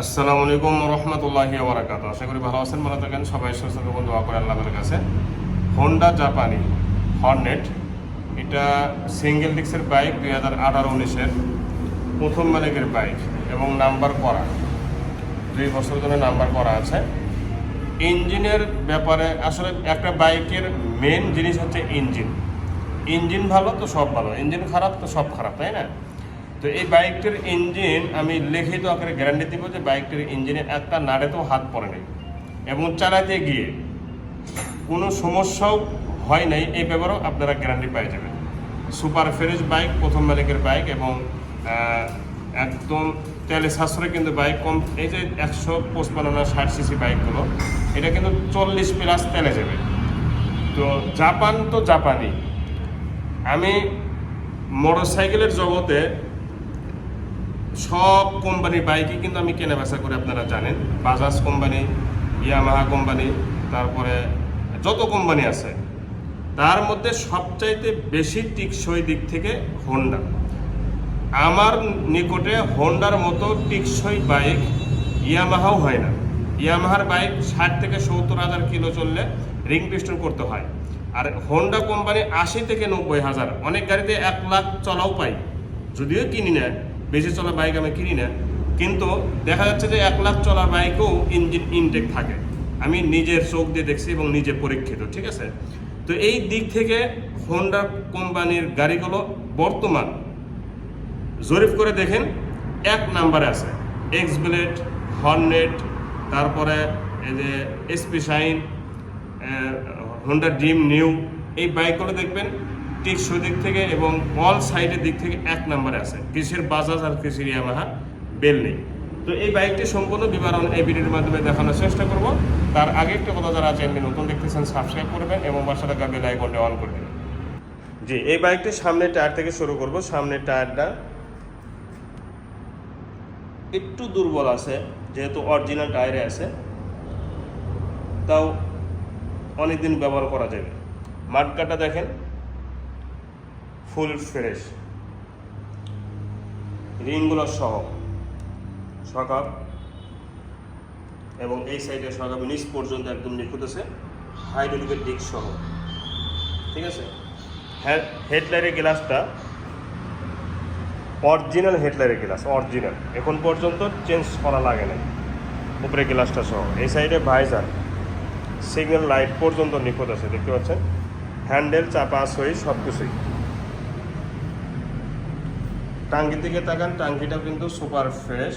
আসসালামু আলাইকুম রহমতুল্লাহি ওবরাকাত আশা করি ভালো আছেন, ভালো থাকেন। সবাই সুস্থ থাকুন, দোয়া করে আল্লাহর কাছে। হোন্ডা জাপানি হর্নেট এটা সিঙ্গেল ডিক্সের বাইক দুই হাজার আঠারো উনিশের প্রথম মালিকের বাইক এবং নাম্বার করা। দুই বছর ধরে নাম্বার করা আছে। ইঞ্জিনের ব্যাপারে আসলে একটা বাইকের মেন জিনিস হচ্ছে ইঞ্জিন ইঞ্জিন ভালো তো সব ভালো ইঞ্জিন খারাপ তো সব খারাপ, তাই না? তো এই বাইকটির ইঞ্জিন, আমি লিখিত আকারে গ্যারান্টি দিব যে বাইকটির ইঞ্জিনে একটা নাড়েতেও হাত পড়ে নেই এবং চালাতে গিয়ে কোনো সমস্যাও হয় নাই, এই ব্যাপারেও আপনারা গ্যারান্টি পেয়ে যাবেন। সুপার ফ্রেশ বাইক, প্রথম মালিকের বাইক এবং একদম তেলে সাশ্রয় কিন্তু বাইক কম, এই যে একশো পঁচপান্ন ষাট সিসি বাইকগুলো, এটা কিন্তু চল্লিশ প্লাস তেলে যাবে। তো জাপান তো জাপানি। আমি মোটর সাইকেলের জগতে সব কোম্পানির বাইকই কিন্তু আমি কেনা বেচা করে আপনারা জানেন। বাজাজ কোম্পানি ইয়ামাহা কোম্পানি, তারপরে যত কোম্পানি আছে, তার মধ্যে সবচাইতে বেশি টিকসই দিক থেকে হোন্ডা আমার নিকটে হোন্ডার মতো টিকসই বাইক ইয়ামাহাও হয় না। ইয়ামাহার বাইক ষাট থেকে সত্তর হাজার কিলো চললে রিং পিস্টন করতে হয়। আর হোন্ডা কোম্পানি আশি থেকে নব্বই হাজার, অনেক গাড়িতে এক লাখ চলাও পাই যদিও কিনি না বেশি চলা বাইক আমি কিনি না। কিন্তু দেখা যাচ্ছে যে এক লাখ চলা বাইকেও ইঞ্জিন ইনটেক থাকে। আমি নিজের চোখ দিয়ে দেখছি এবং নিজে পরীক্ষিত, ঠিক আছে? তো এই দিক থেকে হোন্ডা কোম্পানির গাড়িগুলো বর্তমান জরিপ করে দেখেন, এক নাম্বারে আছে। এক্স ব্লেড হর্নেট তারপরে এই যে SP Shine Honda Dream new এই বাইকগুলো দেখবেন টিকসই দিক থেকে এবং অল সাইডের দিক থেকে এক নাম্বারে আছে। কৃষির বাজাজ আর কৃষির ইয়ামাহা বেল নেই। তো এই বাইকটি সম্পূর্ণ বিবরণ এই ভিডিওর মাধ্যমে দেখানোর চেষ্টা করব। তার আগে একটা কথা যারা চ্যানেলটি নতুন দেখতেছেন সাবস্ক্রাইব করবেন এবং পাশে থাকা বেল আইকনটি অন করে দেবেন জি, এই বাইকটির সামনের টায়ার থেকে শুরু করব। সামনের টায়ারটা একটু দুর্বল আছে, যেহেতু অরিজিনাল টায়ারে আছে। তাও অনেক দিন ব্যবহার করা যাবে। মাঠকাটা দেখেন। Full fresh. রিংগুলো সহ। সকাপ। এবং এই সাইডে সকাপ নিচ পর্যন্ত একদম নিখুঁত আছে। হাইড্রোলিকের দিক সহ। ঠিক আছে? হ্যাঁ হেডলাইটের গ্লাসটা অরিজিনাল হেডলাইটের গ্লাস, অরিজিনাল। এখন পর্যন্ত চেঞ্জ করা লাগে না উপরে গ্লাসটা সহ। এই সাইডে ভাইজার, সিগন্যাল লাইট পর্যন্ত নিখুঁত আছে। দেখতে পাচ্ছেন? হ্যান্ডেল চাপা সই সব কিছুই টাঙ্কির দিকে তাকান টাঙ্কিটাও কিন্তু সুপার ফ্রেশ।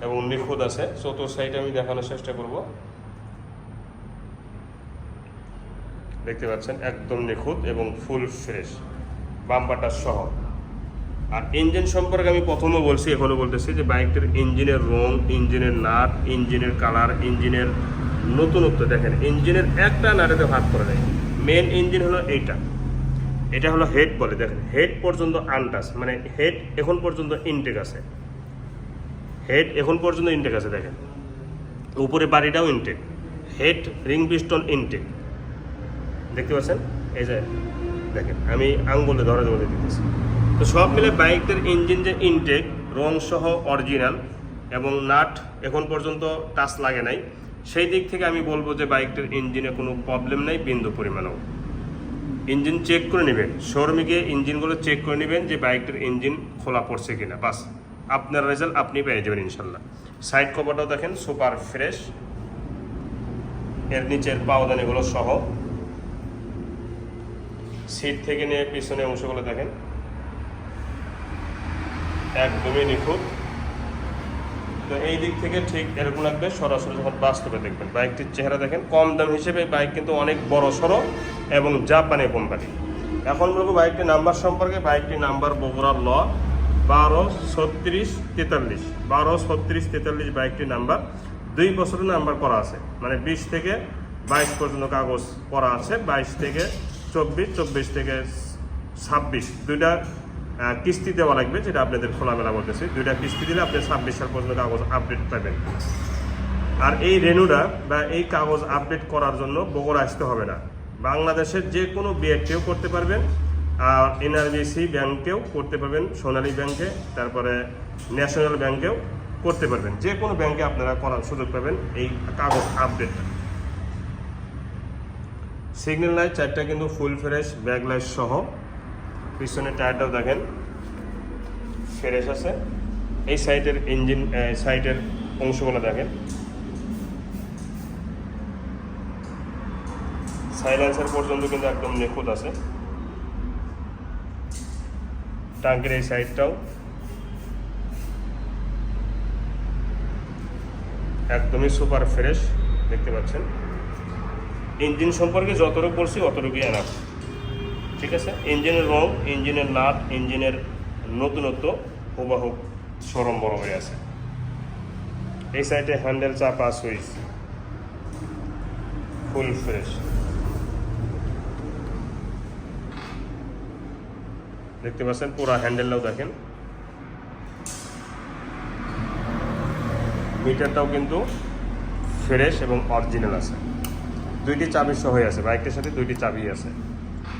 এবং নিখুঁত আছে। চতুর্থ সাইডে আমি দেখানোর চেষ্টা করব। দেখতে পাচ্ছেন, একদম নিখুঁত এবং ফুল ফ্রেশ। বাম্পারটা সহ। আর ইঞ্জিন সম্পর্কে আমি প্রথমে বলছি, এখনও বলতেছি যে বাইকটির ইঞ্জিনের রং, ইঞ্জিনের নাট, ইঞ্জিনের কালার, ইঞ্জিনের নতুনত্ব। দেখেন, ইঞ্জিনের একটা নাটাতে ভাগ করে দেয়। মেন ইঞ্জিন হলো এইটা। এটা হলো হেড বলে, দেখেন হেড পর্যন্ত আনটাস মানে হেড এখন পর্যন্ত ইনটেক আছে। হেড এখন পর্যন্ত ইনটেক আছে, দেখেন। উপরে বাড়িটাও intake head ring piston intake দেখতে পাচ্ছেন? এই যে, দেখেন, আমি আঙ্গুলে ধরে ধরে দিতেছি। তো সব মিলে বাইকদের ইঞ্জিন যে ইনটেক রং সহ অরিজিনাল এবং নাট এখন পর্যন্ত টাচ লাগে নাই। সেই দিক থেকে আমি বলব যে বাইকটার ইঞ্জিনে কোনো প্রবলেম নেই, বিন্দু পরিমাণেও। ইঞ্জিন চেক করে নেবেন। শোরুমে গিয়ে ইঞ্জিনগুলো চেক করে নেবেন যে বাইকটির ইঞ্জিন খোলা পড়ছে কিনা। বাস, আপনার রেজাল্ট আপনি পেয়ে যাবেন ইনশাল্লাহ সাইড কভারটাও দেখেন সুপার ফ্রেশ এর নিচের পাওদানিগুলো সহ। সিট থেকে নিয়ে পিছনে অংশগুলো দেখেন। একদমই নিখুঁত। তো এই দিক থেকে ঠিক এরকম লাগবে। সরাসরি যখন বাস্তবে দেখবেন, বাইকটির চেহারা দেখেন, কম দাম হিসেবে বাইক কিন্তু অনেক বড়, সড়ো এবং জাপানি কোম্পানি। এখন বলব বাইকটির নাম্বার সম্পর্কে, বাইকটির নাম্বার বগুড়ার ল বারো ছত্রিশ তেতাল্লিশ। বারো ছত্রিশ তেতাল্লিশ বাইকটির নাম্বার। দুই বছরের নাম্বার করা আছে মানে বিশ থেকে বাইশ পর্যন্ত কাগজ করা আছে, বাইশ থেকে চব্বিশ চব্বিশ থেকে ছাব্বিশ। দুইটা কিস্তি দেওয়া লাগবে, যেটা আপনাদের খোলামেলা বলতেছি। দুইটা কিস্তি দিলে আপনি ছাব্বিশ সাল পর্যন্ত কাগজ আপডেট পাবেন। আর এই রেনুটা বা এই কাগজ আপডেট করার জন্য বগুড়া আসতে হবে না। বাংলাদেশের যে কোনো বিএডটিও করতে পারবেন, আর এনআরবিসি ব্যাংকেও করতে পারবেন, সোনালী ব্যাংকে তারপরে ন্যাশনাল ব্যাংকেও করতে পারবেন। যে কোনো ব্যাংকে আপনারা করার সুযোগ পাবেন এই কাগজ আপডেটটা সিগন্যাল লাইট চারটা কিন্তু ফুল ফ্রেশ ব্যাক লাইট সহ পিছনের টায়ারটাও দেখেন। ফ্রেশ আছে। এই সাইডের ইঞ্জিন সাইডের অংশগুলো দেখেন। সাইলেন্সার পর্যন্ত কিন্তু একদম নিখুঁত আছে। টাঙ্কের এই সাইডটাও একদমই সুপার ফ্রেশ, দেখতে পাচ্ছেন। ইঞ্জিন সম্পর্কে যতটুকু বলছি, অতটুকুই এনাফ ঠিক আছে? ইঞ্জিনের রং, ইঞ্জিনের নাট, ইঞ্জিনের নতুনত্ব হুবাহু সরম হয়ে আছে। এই সাইডে হ্যান্ডেল চাপা সুইচ ফুল ফ্রেশ। দেখতে পাচ্ছেন, পুরো হ্যান্ডেলটাও দেখেন। মিটারটাও কিন্তু ফ্রেশ এবং অরিজিনাল আছে। দুইটি চাবি সহ আছে, বাইকটার সাথে দুইটি চাবি আছে।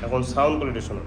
এখন সাউন্ড কোয়ালিটি শোনো